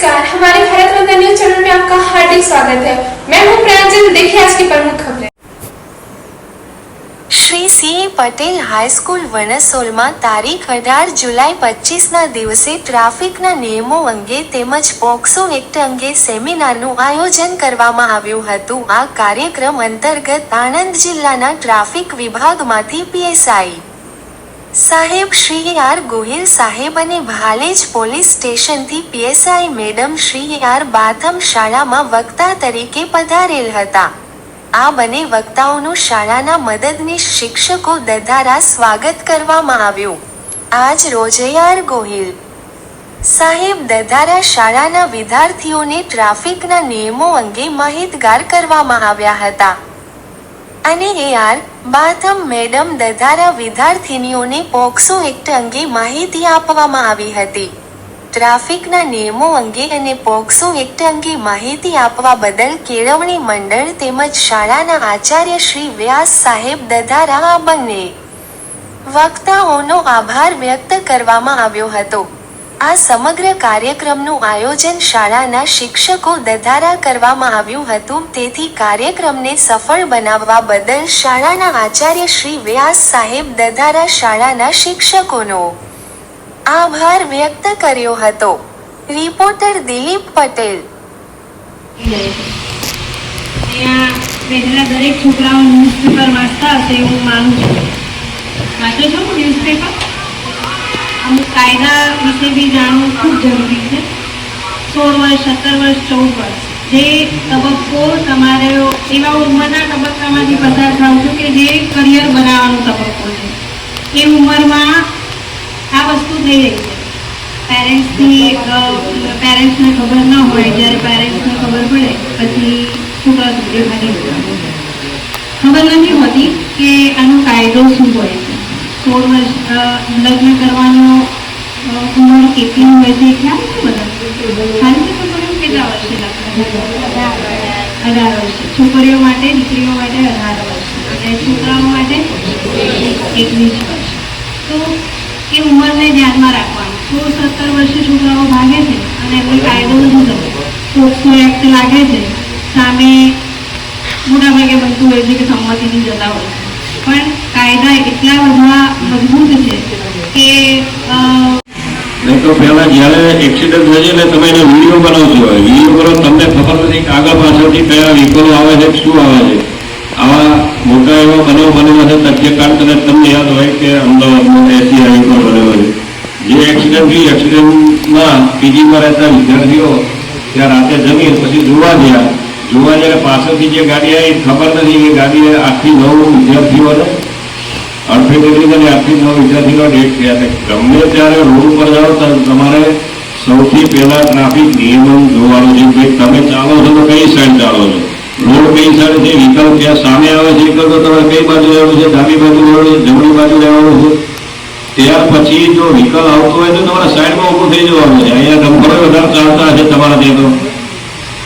नमस्कार हमारे Bharat Ratna news channel में आपका हार्दिक स्वागत है मैं हूं प्रांजल देखिए आज की प्रमुख खबरें શ્રી સી પટેલ હાઈસ્કૂલ વણસોલમાં તારીખ અઢાર જુલાઈ પચીસના દિવસે ટ્રાફિકના નિયમો અંગે તેમજ પોક્સો એક્ટ અંગે સેમિનારનું આયોજન કરવામાં આવ્યું હતું આ કાર્યક્રમ અંતર્ગત આણંદ જિલ્લાના ટ્રાફિક વિભાગમાંથી પીએસઆઈ સાહેબ, શ્રી આર ગોહિલ સાહેબ અને ભાલેજ પોલીસ સ્ટેશનથી P S I madam Shri R Batham શાળામાં વક્તા તરીકે પધારેલ હતા. આ બંને વક્તાઓનું શાળાના મદદનીશ શિક્ષકો દધારા સ્વાગત કરવામાં આવ્યું. આજ રોજે આર ગોહિલ. સાહેબ, દધારા શાળાના વિદ્યાર્થીઓને ટ્રાફિકના નિયમો અંગે માહિતગાર કરવામાં આવ્યા હતા. અને એ આર બાથમ મેડમ દધારા વિદ્યાર્થીનીઓને પોક્સો એક્ટ અંગે માહિતી આપવામાં આવી હતી. ટ્રાફિકના નિયમો અંગે અને પોક્સો એક્ટ અંગે માહિતી આપવા બદલ કેળવણી મંડળ તેમજ શાળાના આચાર્ય શ્રી વ્યાસ સાહેબ દધારા આ બંને વક્તાઓનો આભાર વ્યક્ત કરવામાં આવ્યો હતો. આ સમગ્ર કાર્યક્રમનું આયોજન શાળાના શિક્ષકો દધારા કરવામાં આવ્યું હતું. તેથી કાર્યક્રમને સફળ બનાવવા બદલ શાળાના આચાર્ય શ્રી વ્યાસ સાહેબ દધારા શાળાના શિક્ષકોનો આભાર વ્યક્ત કર્યો હતો. રિપોર્ટર દિલીપ પટેલ. બેઠેલા દરેક છોકરાઓ ન્યૂઝપેપર વાંચતા હશે એવું માનું છું. વાંચો છો ન્યૂઝપેપર અમુક કાયદા વિશે બી જાણવું ખૂબ જરૂરી છે. સોળ વર્ષ, સત્તર વર્ષ, ચૌદ વર્ષ. જે તબક્કો તમારે એવા ઉંમરના તબક્કામાંથી પસાર થાવ છો કે જે કરિયર બનાવવાનો તબક્કો છે. એ ઉંમરમાં આ વસ્તુ થઈ રહી છે. પેરેન્ટ્સની પેરેન્ટ્સને ખબર ન હોય, જ્યારે પેરેન્ટ્સને ખબર પડે, પછી છોકરા છોકરીઓ ખાલી ખબર નથી હોતી કે આનો કાયદો શું હોય છે. લગ્ન કરવાનો છોકરીઓ કેટલા વર્ષે છોકરીઓ માટે, દીકરીઓ માટે અઢાર વર્ષ. અને છોકરાઓ માટે એકવીસ વર્ષ. તો એ ઉંમરને ધ્યાનમાં રાખવાનું. સોળ સત્તર વર્ષે છોકરાઓ ભાગે છે અને કોઈ કાયદો નથી થતો પોક્સો એક્ટ લાગે છે. સામે મોટાભાગે બનતું હોય છે કે સંમતિથી જતા હોય છે. પણ કાયદા એટલા બધા મજબૂત છે કે નહીં તો પહેલા જ્યારે એક્સિડન્ટ થાય છે તમે એને વીડિયો બનાવશો વીડિયો કરો તમને ખબર નથી આગળ પાછળથી કયા વિકલો આવે છે, શું આવે છે. આવા મોટા એવા બનાવ બનેલા છે તથ્યકાંડ કદાચ તમને યાદ હોય કે અમદાવાદમાં એસી પર બનેલો છે. જે એક્સિડન્ટ એક્સિડન્ટમાં પીજીમાં રહેતા વિદ્યાર્થીઓ ત્યાં રાતે જમી, પછી જોવા ગયા. જોવા જયારે પાછળથી જે ગાડી આવી, ખબર નથી કે ગાડી આખી નવ વિદ્યાર્થીઓને અડફેટલી અને આખી નવ વિદ્યાર્થીનો ડેટ થયા છે. ગમે ત્યારે રોડ ઉપર જાઓ તમારે સૌથી પહેલા ટ્રાફિક નિયમન જોવાનું છે કે તમે ચાલો છો તો કઈ સાઈડ ચાલો છો. રોડ કઈ સાઈડ છે, વિકલ્પ ક્યાં સામે આવે છે તો તમારે કઈ બાજુ રહેવાનું છે, ડાબી બાજુ રહેવાનું છે, જમણી બાજુ રહેવાનું છે. ત્યાર પછી જો વ્હીકલ આવતો હોય તો તમારે સાઈડમાં ઊભું થઈ જવાનું છે. અહીંયા ડમ્પરો વધારે ચાલતા હશે તમારા ત્યાં તો.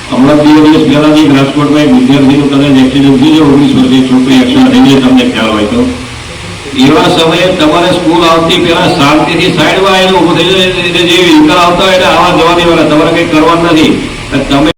હમણાં બે દિવસ પહેલા જ રાજકોટમાં એક વિદ્યાર્થીનું કદાચ એક્સિડન્ટ થઈ છે, ઓગણીસ વર્ષની છોકરી એક્સિડન્ટ થઈ તમને ખ્યાલ હોય તો. એવા સમયે તમારે સ્કૂલ આવતી પહેલા શાંતિથી સાઈડમાં આવીને ઊભું થઈ જાય જે વ્હીકલ આવતા હોય એટલે આવા જવાની વાળા, તમારે કંઈ કરવાનું નથી. તમે